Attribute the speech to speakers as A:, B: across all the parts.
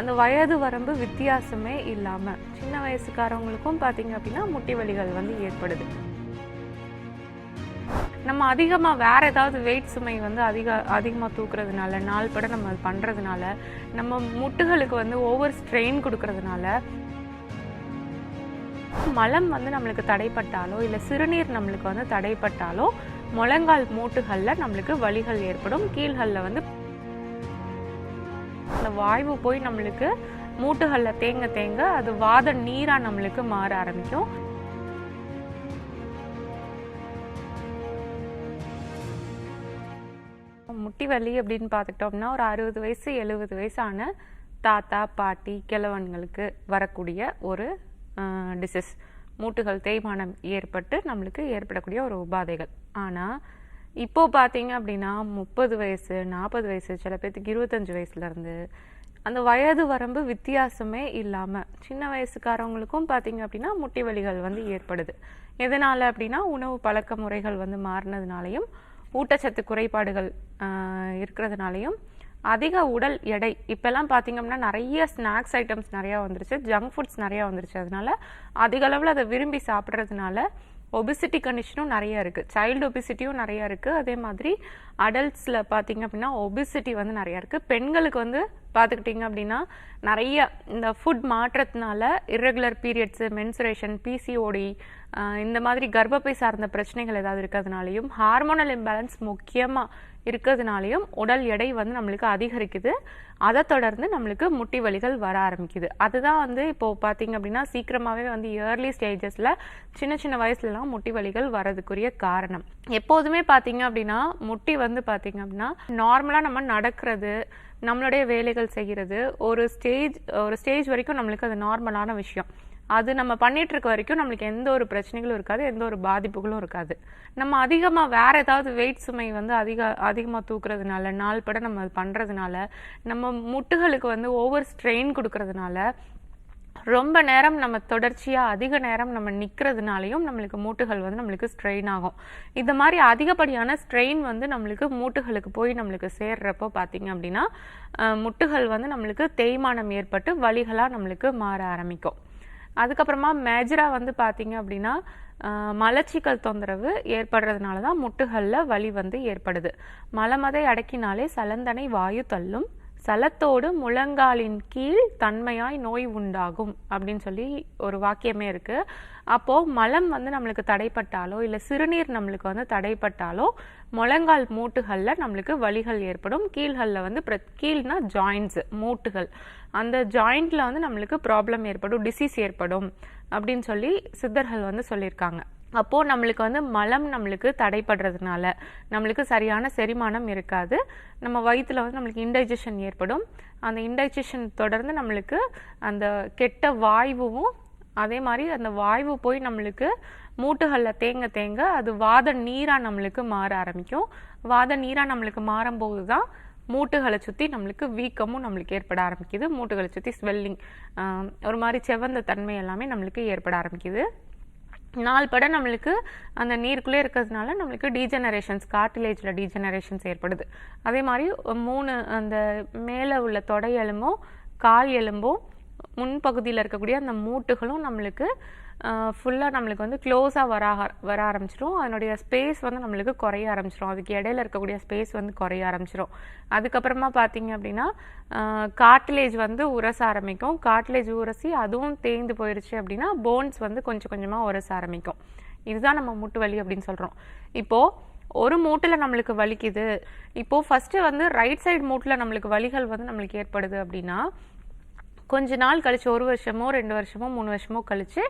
A: அந்த வயது வரம்பு வித்தியாசமே இல்லாமல் சின்ன வயசுக்காரவங்களுக்கும் பார்த்தீங்க அப்படின்னா முட்டி வலிகள் வந்து ஏற்படுது. நம்ம அதிகமாக வேற ஏதாவது வெயிட் சுமை வந்து அதிக அதிகமாக தூக்குறதுனால நாள் பட நம்ம அது பண்ணுறதுனால நம்ம முட்டுகளுக்கு வந்து ஓவர் ஸ்ட்ரெயின் கொடுக்கறதுனால மலம் வந்து நம்மளுக்கு தடைப்பட்டாலோ இல்லை சிறுநீர் நம்மளுக்கு வந்து தடைப்பட்டாலோ முழங்கால் மூட்டுகளில் நம்மளுக்கு வலிகள் ஏற்படும். கீழ்களில் வந்து அந்த வாய்வு போய் நம்மளுக்கு மூட்டுகளில் தேங்க தேங்க அது வாத நீராக நம்மளுக்கு மாற ஆரம்பிக்கும். முட்டி வலி அப்படின்னு பார்த்துக்கிட்டோம்னா ஒரு அறுபது வயசு எழுபது வயசான தாத்தா பாட்டி கிழவன்களுக்கு வரக்கூடிய ஒரு டிசீஸ் மூட்டுகள் தேய்மானம் ஏற்பட்டு நம்மளுக்கு ஏற்படக்கூடிய ஒரு உபாதைகள். ஆனால் இப்போ பார்த்தீங்க அப்படின்னா முப்பது வயசு நாற்பது வயசு சில பேர்த்துக்கு இருபத்தஞ்சு வயசுலேருந்து அந்த வயது வரம்பு வித்தியாசமே இல்லாமல் சின்ன வயசுக்காரவங்களுக்கும் பார்த்தீங்க அப்படின்னா முட்டி வலிகள் வந்து ஏற்படுது. எதனால் அப்படின்னா உணவு பழக்க முறைகள் வந்து மாறினதுனாலையும் ஊட்டச்சத்து குறைபாடுகள் இருக்கிறதுனாலையும் அதிக உடல் எடை இப்போல்லாம் பார்த்தீங்கன்னா நிறைய ஸ்நாக்ஸ் ஐட்டம்ஸ் நிறையா வந்துருச்சு ஜங்க் ஃபுட்ஸ் நிறையா வந்துருச்சு. அதனால அதிகளவில் அதை விரும்பி சாப்பிட்றதுனால ஒபிசிட்டி கண்டிஷனும் நிறைய இருக்குது சைல்டு ஒபிசிட்டியும் நிறையா இருக்குது அதே மாதிரி அடல்ட்ஸில் பார்த்தீங்க அப்படின்னா ஒபிசிட்டி வந்து நிறையா இருக்குது பெண்களுக்கு வந்து பார்த்துக்கிட்டிங்க அப்படின்னா நிறைய இந்த ஃபுட் மாற்றத்தினால இர்ரெகுலர் பீரியட்ஸு மென்சுரேஷன் பிசிஓடி இந்த மாதிரி கர்ப்பப்பை சார்ந்த பிரச்சனைகள் ஏதாவது இருக்கிறதுனாலையும் ஹார்மோனல் இம்பேலன்ஸ் முக்கியமாக இருக்கிறதுனாலையும் உடல் எடை வந்து நம்மளுக்கு அதிகரிக்குது. அதை தொடர்ந்து நம்மளுக்கு முட்டி வலிகள் வர ஆரம்பிக்குது. அதுதான் வந்து இப்போ பார்த்தீங்க அப்படின்னா சீக்கிரமாகவே வந்து இயர்லி ஸ்டேஜஸில் சின்ன சின்ன வயசுலலாம் முட்டி வலிகள் வரதுக்குரிய காரணம். எப்போதுமே பார்த்தீங்க அப்படின்னா முட்டி வந்து பார்த்தீங்க அப்படின்னா நார்மலாக நம்ம நடக்கிறது நம்மளுடைய வேலைகள் செய்கிறது ஒரு ஸ்டேஜ் ஒரு ஸ்டேஜ் வரைக்கும் நம்மளுக்கு அது நார்மலான விஷயம். அது நம்ம பண்ணிகிட்ருக்க இருக்க வரைக்கும் நம்மளுக்கு எந்த ஒரு பிரச்சனைகளும் இருக்காது எந்த ஒரு பாதிப்புகளும் இருக்காது. நம்ம அதிகமாக வேறு ஏதாவது வெயிட் சுமை வந்து அதிக அதிகமாக தூக்குறதுனால நாள் பட நம்ம அது பண்ணுறதுனால நம்ம முட்டுகளுக்கு வந்து ஓவர் ஸ்ட்ரெயின் கொடுக்கறதுனால ரொம்ப நேரம் நம்ம தொடர்ச்சியாக அதிக நேரம் நம்ம நிற்கிறதுனாலையும் நம்மளுக்கு மூட்டுகள் வந்து நம்மளுக்கு ஸ்ட்ரெயின் ஆகும். இந்த மாதிரி அதிகப்படியான ஸ்ட்ரெயின் வந்து நம்மளுக்கு மூட்டுகளுக்கு போய் நம்மளுக்கு சேர்றப்போ பார்த்தீங்க அப்படின்னா முட்டுகள் வந்து நம்மளுக்கு தேய்மானம் ஏற்பட்டு வழிகளாக நம்மளுக்கு மாற ஆரம்பிக்கும். அதுக்கப்புறமா மேஜராக வந்து பார்த்தீங்க அப்படின்னா மலச்சிக்கல் தொந்தரவு ஏற்படுறதுனால தான் முட்டுகளில் வலி வந்து ஏற்படுது. மலமதை அடக்கினாலே சலந்தனை வாயு தள்ளும். சலத்தோடு முழங்காலின் கீழ் தன்மையாய் நோய் உண்டாகும் அப்படின்னு சொல்லி ஒரு வாக்கியமே இருக்கு. அப்போ மலம் வந்து நம்மளுக்கு தடைப்பட்டாலோ இல்லை சிறுநீர் நம்மளுக்கு வந்து தடைப்பட்டாலோ முழங்கால் மூட்டுகளில் நம்மளுக்கு வலிகள் ஏற்படும். கீழ்களில் வந்து பிர- கீழ்னா ஜாயின்ட்ஸ் மூட்டுகள். அந்த ஜாயிண்ட்ல வந்து நம்மளுக்கு ப்ராப்ளம் ஏற்படும் டிசீஸ் ஏற்படும் அப்படின்னு சொல்லி சித்தர்கள் வந்து சொல்லியிருக்காங்க. அப்போது நம்மளுக்கு வந்து மலம் நம்மளுக்கு தடைப்படுறதுனால நம்மளுக்கு சரியான செரிமானம் இருக்காது. நம்ம வயிற்றில் வந்து நம்மளுக்கு இன்டைஜஷன் ஏற்படும். அந்த இன்டைஜஷன் தொடர்ந்து நம்மளுக்கு அந்த கெட்ட வாய்வும் அதே மாதிரி அந்த வாய்வு போய் நம்மளுக்கு மூட்டுகளில் தேங்க தேங்க அது வாத நீராக நம்மளுக்கு மாற ஆரம்பிக்கும். வாத நீராக நம்மளுக்கு மாறும்போது தான் மூட்டுகளை சுற்றி நம்மளுக்கு வீக்கமும் நம்மளுக்கு ஏற்பட ஆரம்பிக்குது. மூட்டுகளை சுற்றி ஸ்வெல்லிங் ஒரு மாதிரி செவந்த தன்மை எல்லாமே நம்மளுக்கு ஏற்பட ஆரம்பிக்குது. நாள் பட நம்மளுக்கு அந்த நீருக்குள்ளே இருக்கிறதுனால நம்மளுக்கு டீஜெனரேஷன்ஸ் கார்டிலேஜில் டீஜெனரேஷன்ஸ் ஏற்படுது. அதே மாதிரி மூணு அந்த மேலே உள்ள தொடை எலும்பும் கால் எலும்பும் முன்பகுதியில் இருக்கக்கூடிய அந்த மூட்டுகளும் நம்மளுக்கு ஃபுல்லாக நம்மளுக்கு வந்து க்ளோஸாக வர வர ஆரம்பிச்சிடும் அதனுடைய ஸ்பேஸ் வந்து நம்மளுக்கு குறைய ஆரம்பிச்சிடும் அதுக்கு இடையில இருக்கக்கூடிய ஸ்பேஸ் வந்து குறைய ஆரம்பிச்சிடும் அதுக்கப்புறமா பார்த்தீங்க அப்படின்னா காட்லேஜ் வந்து உரச ஆரம்பிக்கும். காட்லேஜ் உரசி அதுவும் தேய்ந்து போயிடுச்சு அப்படின்னா போன்ஸ் வந்து கொஞ்சம் கொஞ்சமாக உரச ஆரம்பிக்கும். இதுதான் நம்ம மூட்டு வலி அப்படின்னு சொல்கிறோம் இப்போது ஒரு மூட்டில் நம்மளுக்கு வலிக்குது. இப்போது ஃபஸ்ட்டு வந்து ரைட் சைடு மூட்டில் நம்மளுக்கு வலிகள் வந்து நம்மளுக்கு ஏற்படுது அப்படின்னா கொஞ்ச நாள் கழிச்சு ஒரு வருஷமோ ரெண்டு வருஷமோ மூணு வருஷமோ கழிச்சு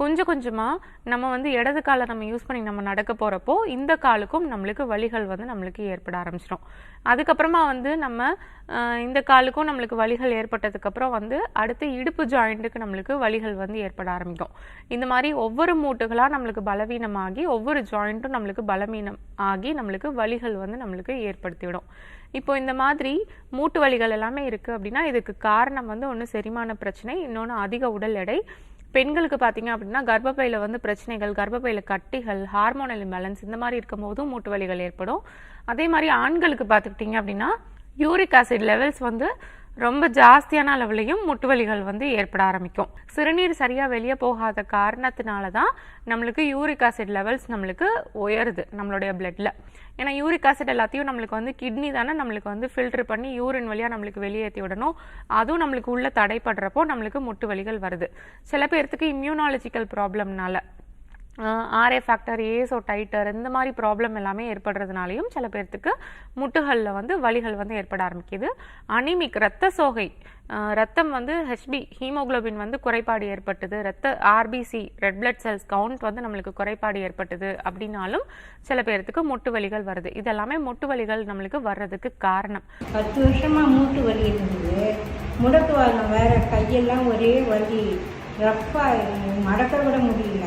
A: கொஞ்சம் கொஞ்சமாக நம்ம வந்து இடது காலை நம்ம யூஸ் பண்ணி நம்ம நடக்க போகிறப்போ இந்த காலுக்கும் நம்மளுக்கு வலிகள் வந்து நம்மளுக்கு ஏற்பட ஆரம்பிச்சிடும். அதுக்கப்புறமா வந்து நம்ம இந்த காலுக்கும் நம்மளுக்கு வலிகள் ஏற்பட்டதுக்கப்புறம் வந்து அடுத்து இடுப்பு ஜாயிண்ட்டுக்கு நம்மளுக்கு வலிகள் வந்து ஏற்பட ஆரம்பிக்கும். இந்த மாதிரி ஒவ்வொரு மூட்டுகளாக நம்மளுக்கு பலவீனமாகி ஒவ்வொரு ஜாயிண்ட்டும் நம்மளுக்கு பலவீனம் ஆகி நம்மளுக்கு வலிகள் வந்து நம்மளுக்கு ஏற்படுத்திவிடும். இப்போ இந்த மாதிரி மூட்டு வலிகள் எல்லாமே இருக்குது அப்படின்னா இதுக்கு காரணம் வந்து ஒன்று செரிமான பிரச்சனை இன்னொன்று அதிக உடல் எடை. பெண்களுக்கு பார்த்தீங்க அப்படின்னா கர்ப்பப்பையில் வந்து பிரச்சனைகள் கர்ப்பப்பையில் கட்டிகள் ஹார்மோனல் இம்பேலன்ஸ் இந்த மாதிரி இருக்கும் போதும் மூட்டு வலிகள் ஏற்படும். அதே மாதிரி ஆண்களுக்கு பார்த்துக்கிட்டிங்க அப்படின்னா யூரிக் ஆசிட் லெவல்ஸ் வந்து ரொம்ப ஜாஸ்தியான அளவுலையும் முட்டு வலிகள் வந்து ஏற்பட ஆரம்பிக்கும். சிறுநீர் சரியாக வெளியே போகாத காரணத்தினால தான் நம்மளுக்கு யூரிக் ஆசிட் லெவல்ஸ் நம்மளுக்கு உயருது நம்மளுடைய பிளட்டில் ஏன்னா யூரிக் ஆசிட் எல்லாத்தையும் நம்மளுக்கு வந்து கிட்னி தானே நம்மளுக்கு வந்து ஃபில்டர் பண்ணி யூரின் வழியாக நம்மளுக்கு வெளியேற்றி விடணும். அதுவும் நம்மளுக்கு உள்ள தடைப்படுறப்போ நம்மளுக்கு முட்டு வலிகள் வருது. சில பேர்த்துக்கு இம்யூனாலஜிக்கல் ப்ராப்ளம்னால ஆர்ஏ ஃபேக்டர் ஏசோ டைட்டர் இந்த மாதிரி ப்ராப்ளம் எல்லாமே ஏற்படுறதுனாலையும் சில பேர்த்துக்கு முட்டுகளில் வந்து வலிகள் வந்து ஏற்பட ஆரம்பிக்குது. அனிமிக் ரத்த சோகை ரத்தம் வந்து ஹெச்பி ஹீமோகுளோபின் வந்து குறைபாடு ஏற்பட்டது. ரத்த RBC red blood cells count வந்து நம்மளுக்கு குறைபாடு ஏற்பட்டது அப்படின்னாலும் சில பேர்த்துக்கு முட்டு வலிகள் வருது. இதெல்லாமே முட்டு வலிகள் நம்மளுக்கு வர்றதுக்கு காரணம்.
B: பத்து வருஷமாக மூட்டு வலி இருந்தது முடக்குவாதம் வேற கையெல்லாம் ஒரே வலி. ரஃப்பாக மடக்க விட முடியல.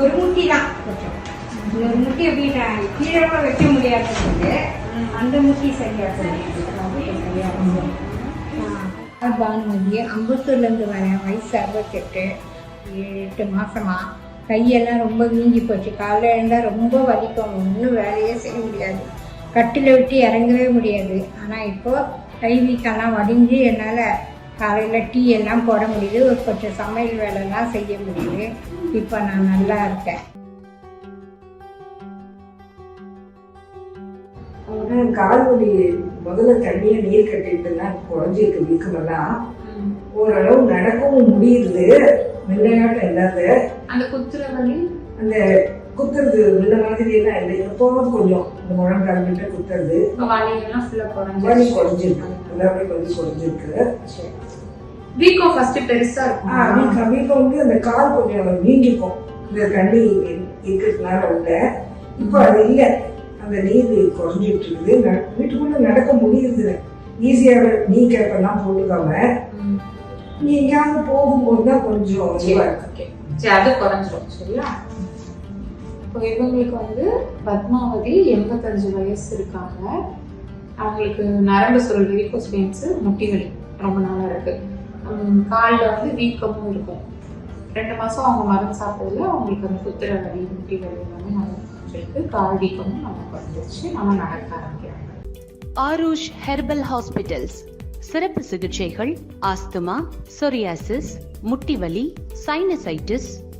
B: ஒரு முட்டி தான் ஒரு முட்டி வீட்டை கீழே கூட வைக்க முடியாதது அந்த முட்டி சரியா சரியா பானுமதி அம்பத்தூர்லேருந்து வரேன். வயசு அறுபத்தெட்டு எட்டு மாசமா. கையெல்லாம் ரொம்ப வீங்கி போச்சு. காலைல எழுந்தால் ரொம்ப வலிக்கும். ஒன்றும் வேலையே செய்ய முடியாது. கட்டில விட்டு இறங்கவே முடியாது. ஆனால் இப்போது கை வீக்கெல்லாம் வடிஞ்சு என்னால் காலையில் டீ எல்லாம் போட முடியுது. ஒரு கொஞ்சம் சமையல் வேலைலாம் செய்ய முடியுது. இப்போ நான் நல்லா இருக்கேன்.
C: கால் வலி முதல்ல தண்ணிய நீர் கட்டிட்டுலாம் குறைஞ்சிருக்கு வீக்கமெல்லாம் ஓரளவு நடக்கவும் முடியுது. முன்னையாட்டம் இல்லாத.
D: அந்த குத்துற வலி?
C: அந்த குத்துறது முன்ன மாதிரி எல்லாம் இல்லை. எப்போவும் கொஞ்சம் இந்த முழங்கால் கிட்ட குத்துறது. வலி குறைஞ்சிருக்கு. எல்லாமே கொஞ்சம் குறைஞ்சிருக்கு.
D: வீக்கம் ஃபர்ஸ்ட் பெருசா இருக்கும்?
C: வீக்கம். வந்து அந்த கால் கொஞ்சம் நீங்கிக்கும். இந்த தண்ணி இருக்கிறதுனால உள்ள. இப்போ அது இல்லை. அந்த நீர் குறைஞ்சிட்டு இருக்குது. வீட்டுக்குள்ள நடக்க முடியுது ஈஸியாக நீ கேப்பெல்லாம் போட்டுக்காம. நீ எங்கேயாவது போகும்போது தான் கொஞ்சம்
D: சரி,
C: இதுவா இருக்கு.
D: அது குறைஞ்சிரும். சரியா? இப்போ இவங்களுக்கு வந்து பத்மாவதி எண்பத்தஞ்சு வயசு இருக்காங்க. அவங்களுக்கு நரம்பு சுருள் வெரிகோஸ் பெயின்ஸு முட்டி வலி ரொம்ப நாளாக இருக்குது காலில் வந்து வீக்கமும் இருக்கும். ரெண்டு மாதம் அவங்க மருந்து சாப்பிட்டதுல அவங்களுக்கு அந்த குத்துற வலி முட்டி வலி எல்லாமே நல்லா குறைஞ்சிருக்கு கால் வீக்கமும் நல்லா குறைஞ்சிருச்சு. நல்லா நடக்க ஆரம்பிக்கிறாங்க.
E: ஆரூஷ் ஹெர்பல் ஹாஸ்பிட்டல்ஸ் சிறப்பு சிகிச்சைகள் ஆஸ்துமா சொரியாசிஸ் முட்டிவலி சைனசைட்டிஸ்